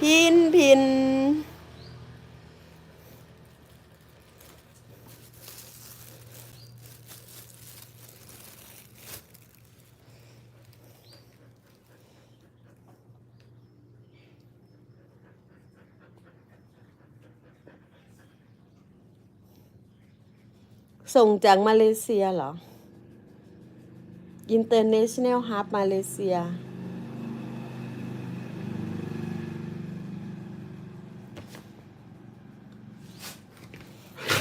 พินพิน ส่งจากมาเลเซียเหรอ International Hub มาเลเซีย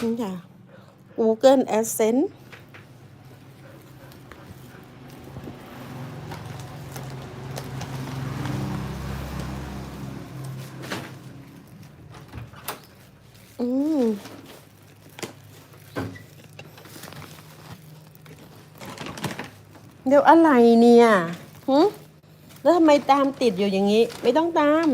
นี่ค่ะ Google Adsense อืมเดี๋ยวอะไรเนี่ยหึแล้วทำไมตามติดอยู่อย่างนี้ ไม่ต้องตาม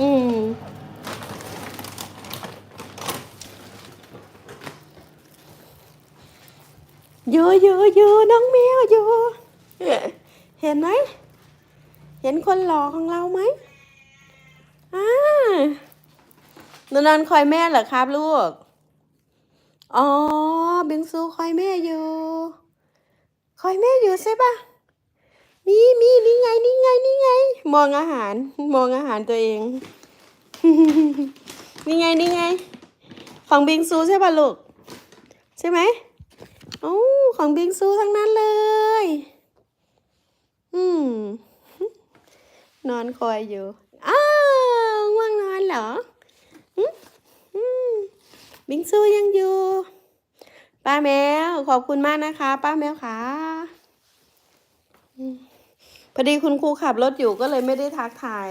อืม ยู่อยู่อยู่น้องแมวอยู่เห็นไหม เห็นคนหล่อของเราไหมอ่านูนอนคอยแม่เหรอครับลูก อ๋อบิงซูคอยแม่อยู่ คอยแม่อยู่ใช่ปะมีมีนี่ไงนี่ไงนี่ไง มองอาหาร มองอาหารตัวเอง นี่ไงนี่ไง ของบิงซูใช่ปะลูก ใช่ไหม โอ้ของบิงซูทั้งนั้นเลย อืม นอนคอยอยู่ อ้าวง่วงนอนเหรอบิงซูยังอยู่ ป้าแมว ขอบคุณมากนะคะ ป้าแมวค่ะพอดีคุณครูขับรถอยู่ก็เลยไม่ได้ทักทาย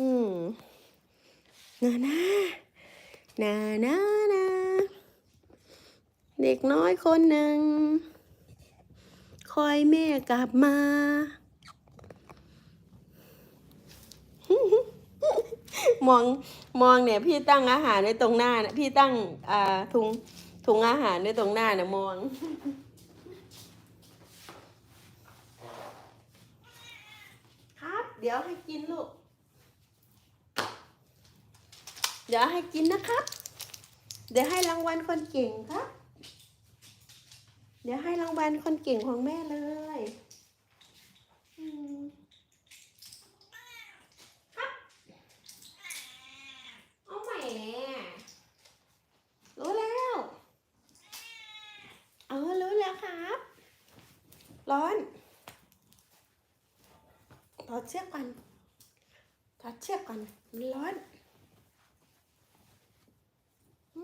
อืม นานานานานา เด็กน้อยคนหนึ่ง คอยแม่กลับมา มองมองเนี่ย พี่ตั้งอาหารไว้ตรงหน้านะพี่ตั้งอ่าถุงถุงอาหารไว้ตรงหน้านะมองครับเดี๋ยวให้กินลูก เดี๋ยวให้กินนะครับ เดี๋ยวให้รางวัลคนเก่งครับ เดี๋ยวให้รางวัลคนเก่งของแม่เลยครับเอาใหม่รู้แล้ว เออ รู้แล้วครับ ร้อนถอดเชือกก่อนถอดเชือกก่อนมันร้อนหึ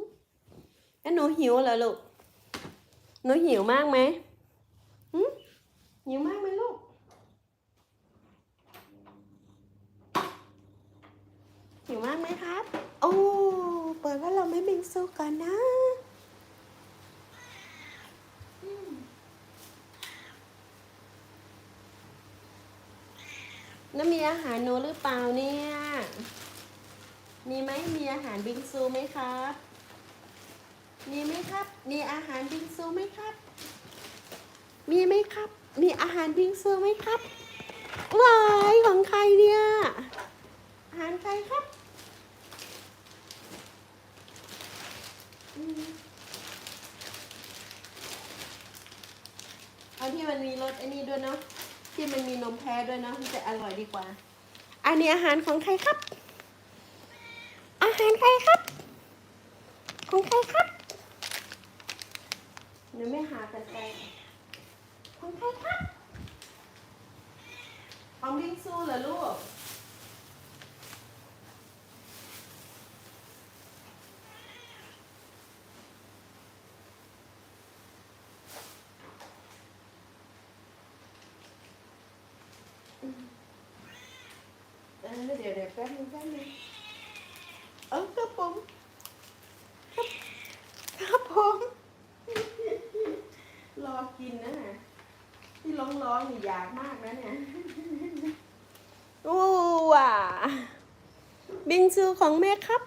แล้วหนูหิวเหรอลูก หนูหิวมากไหมหึหิวมากไหมลูก หิวมากไหมครับ โอ้ เปิดว่าเราไม่บิงซูก่อนนะอืมแล้วมีอาหารหนูหรือเปล่าเนี่ย มีไหมมีอาหารบิงซูไหมครับ มีไหมครับ มีอาหารบิงซูไหมครับ มีไหมครับ มีอาหารบิงซูไหมครับวายของใครเนี่ย อาหารใครครับอืมเอาที่มันมีรสไอ้นี่ด้วยเนาะ ที่มันมีนมแพ้ด้วยเนาะมันจะอร่อยดีกว่า อันนี้อาหารของใครครับ อาหารใครครับ ของใครครับ เดี๋ยวไม่หากันไกลของใครครับของบิงซูเหรอลูกเออเดี๋ยวเดี๋ยวแป๊บนึงแป๊บนึงเออครับผมครับผม รอกินนะน่ะที่ร้องร้องนี่อยากมากนะเนี่ยอู้ว่ะบิงซูของแม่ครับ